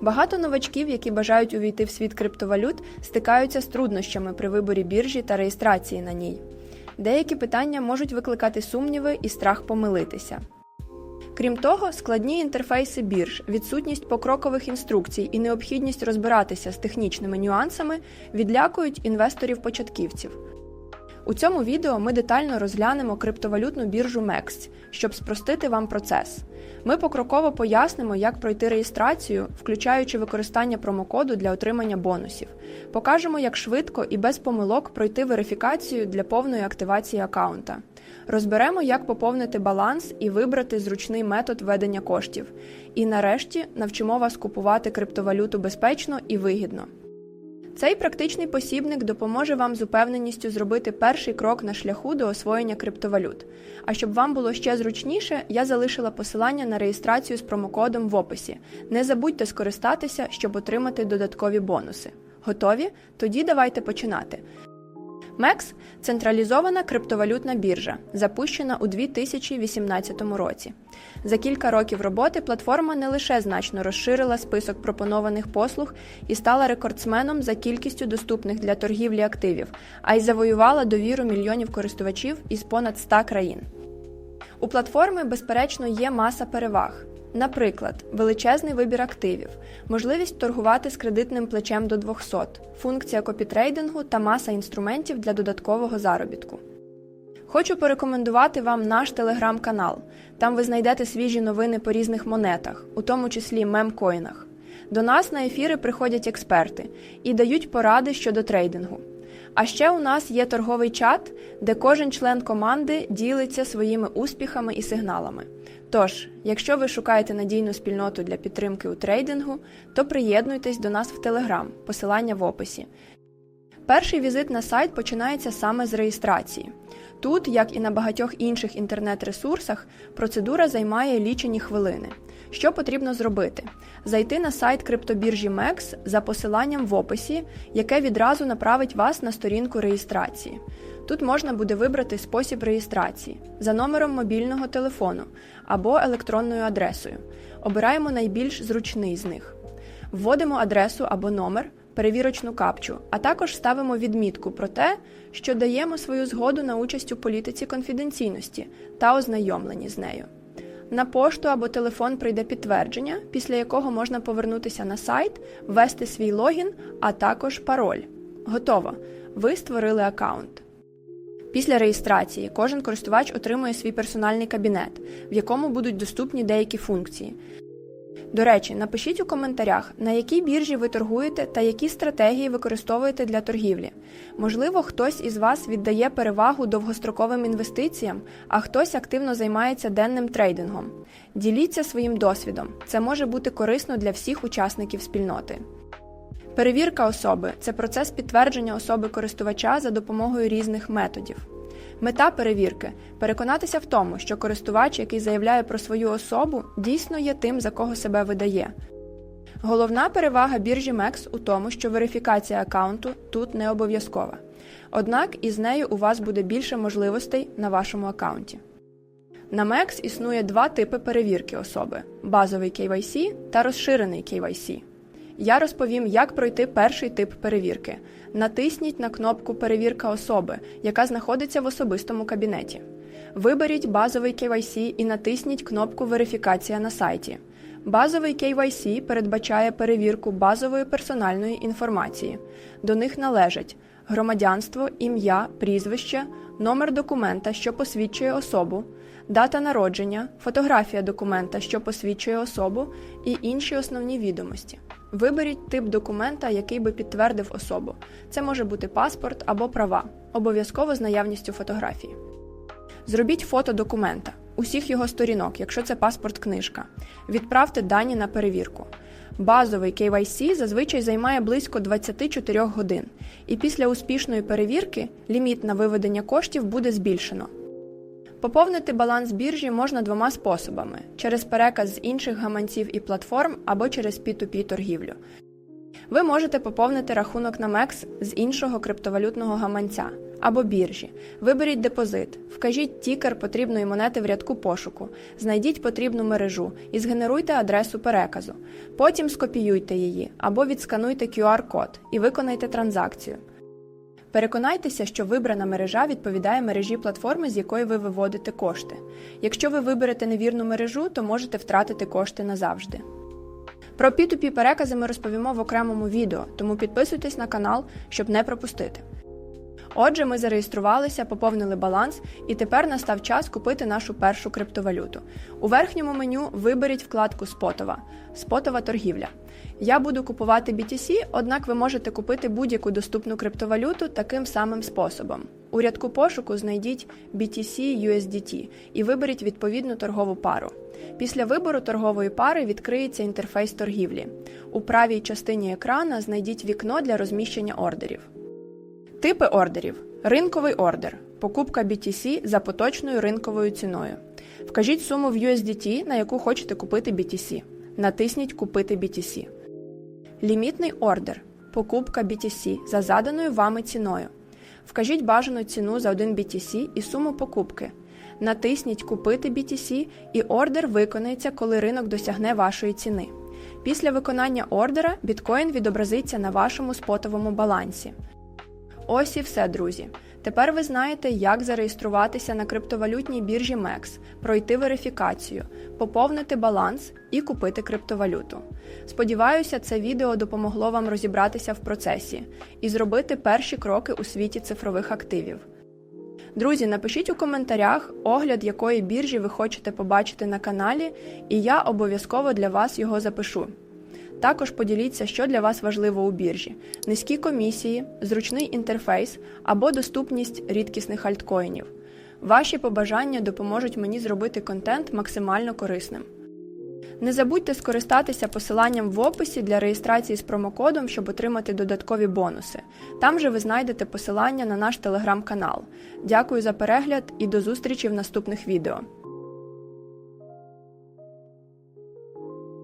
Багато новачків, які бажають увійти в світ криптовалют, стикаються з труднощами при виборі біржі та реєстрації на ній. Деякі питання можуть викликати сумніви і страх помилитися. Крім того, складні інтерфейси бірж, відсутність покрокових інструкцій і необхідність розбиратися з технічними нюансами відлякують інвесторів-початківців. У цьому відео ми детально розглянемо криптовалютну біржу MEX, щоб спростити вам процес. Ми покроково пояснимо, як пройти реєстрацію, включаючи використання промокоду для отримання бонусів. Покажемо, як швидко і без помилок пройти верифікацію для повної активації аккаунта. Розберемо, як поповнити баланс і вибрати зручний метод ведення коштів. І нарешті навчимо вас купувати криптовалюту безпечно і вигідно. Цей практичний посібник допоможе вам з упевненістю зробити перший крок на шляху до освоєння криптовалют. А щоб вам було ще зручніше, я залишила посилання на реєстрацію з промокодом в описі. Не забудьте скористатися, щоб отримати додаткові бонуси. Готові? Тоді давайте починати. MEX – централізована криптовалютна біржа, запущена у 2018 році. За кілька років роботи платформа не лише значно розширила список пропонованих послуг і стала рекордсменом за кількістю доступних для торгівлі активів, а й завоювала довіру мільйонів користувачів із понад 100 країн. У платформи, безперечно, є маса переваг. Наприклад, величезний вибір активів, можливість торгувати з кредитним плечем до 200, функція копітрейдингу та маса інструментів для додаткового заробітку. Хочу порекомендувати вам наш телеграм-канал. Там ви знайдете свіжі новини по різних монетах, у тому числі мемкоїнах. До нас на ефіри приходять експерти і дають поради щодо трейдингу. А ще у нас є торговий чат, де кожен член команди ділиться своїми успіхами і сигналами. Тож, якщо ви шукаєте надійну спільноту для підтримки у трейдингу, то приєднуйтесь до нас в Телеграм, посилання в описі. Перший візит на сайт починається саме з реєстрації. Тут, як і на багатьох інших інтернет-ресурсах, процедура займає лічені хвилини. Що потрібно зробити? Зайти на сайт криптобіржі MEX за посиланням в описі, яке відразу направить вас на сторінку реєстрації. Тут можна буде вибрати спосіб реєстрації за номером мобільного телефону або електронною адресою. Обираємо найбільш зручний з них. Вводимо адресу або номер, перевірочну капчу, а також ставимо відмітку про те, що даємо свою згоду на участь у політиці конфіденційності та ознайомлені з нею. На пошту або телефон прийде підтвердження, після якого можна повернутися на сайт, ввести свій логін, а також пароль. Готово! Ви створили аккаунт. Після реєстрації кожен користувач отримує свій персональний кабінет, в якому будуть доступні деякі функції. До речі, напишіть у коментарях, на якій біржі ви торгуєте та які стратегії використовуєте для торгівлі. Можливо, хтось із вас віддає перевагу довгостроковим інвестиціям, а хтось активно займається денним трейдингом. Діліться своїм досвідом, це може бути корисно для всіх учасників спільноти. Перевірка особи це процес підтвердження особи користувача за допомогою різних методів. Мета перевірки переконатися в тому, що користувач, який заявляє про свою особу, дійсно є тим, за кого себе видає. Головна перевага біржі MEX у тому, що верифікація аккаунту тут не обов'язкова. Однак із нею у вас буде більше можливостей на вашому аккаунті. На MEX існує два типи перевірки особи: базовий KYC та розширений KYC. Я розповім, як пройти перший тип перевірки. Натисніть на кнопку Перевірка особи, яка знаходиться в особистому кабінеті. Виберіть базовий KYC і натисніть кнопку Верифікація на сайті. Базовий KYC передбачає перевірку базової персональної інформації. До них належать громадянство, ім'я, прізвище, номер документа, що посвідчує особу, дата народження, фотографія документа, що посвідчує особу, і інші основні відомості. Виберіть тип документа, який би підтвердив особу. Це може бути паспорт або права, обов'язково з наявністю фотографії. Зробіть фото документа, усіх його сторінок, якщо це паспорт-книжка. Відправте дані на перевірку. Базовий KYC зазвичай займає близько 24 годин, і після успішної перевірки ліміт на виведення коштів буде збільшено. Поповнити баланс біржі можна двома способами: через переказ з інших гаманців і платформ або через P2P торгівлю. Ви можете поповнити рахунок на MEX з іншого криптовалютного гаманця, або біржі. Виберіть депозит, вкажіть тікер потрібної монети в рядку пошуку, знайдіть потрібну мережу і згенеруйте адресу переказу. Потім скопіюйте її або відскануйте QR-код і виконайте транзакцію. Переконайтеся, що вибрана мережа відповідає мережі платформи, з якої ви виводите кошти. Якщо ви виберете невірну мережу, то можете втратити кошти назавжди. Про P2P перекази ми розповімо в окремому відео, тому підписуйтесь на канал, щоб не пропустити. Отже, ми зареєструвалися, поповнили баланс, і тепер настав час купити нашу першу криптовалюту. У верхньому меню виберіть вкладку Спотова Спотова торгівля. Я буду купувати BTC, однак ви можете купити будь-яку доступну криптовалюту таким самим способом. У рядку пошуку знайдіть BTC USDT і виберіть відповідну торгову пару. Після вибору торгової пари відкриється інтерфейс торгівлі. У правій частині екрана знайдіть вікно для розміщення ордерів. Типи ордерів: ринковий ордер, покупка BTC за поточною ринковою ціною. Вкажіть суму в USDT, на яку хочете купити BTC. Натисніть Купити BTC. Лімітний ордер. Покупка BTC за заданою вами ціною. Вкажіть бажану ціну за 1 BTC і суму покупки. Натисніть Купити BTC і ордер виконається, коли ринок досягне вашої ціни. Після виконання ордера біткоін відобразиться на вашому спотовому балансі. Ось і все, друзі. Тепер ви знаєте, як зареєструватися на криптовалютній біржі MEX, пройти верифікацію, поповнити баланс і купити криптовалюту. Сподіваюся, це відео допомогло вам розібратися в процесі і зробити перші кроки у світі цифрових активів. Друзі, напишіть у коментарях огляд, якої біржі ви хочете побачити на каналі, і я обов'язково для вас його запишу. Також поділіться, що для вас важливо у біржі: низькі комісії, зручний інтерфейс або доступність рідкісних альткоїнів. Ваші побажання допоможуть мені зробити контент максимально корисним. Не забудьте скористатися посиланням в описі для реєстрації з промокодом, щоб отримати додаткові бонуси. Там же ви знайдете посилання на наш телеграм-канал. Дякую за перегляд і до зустрічі в наступних відео.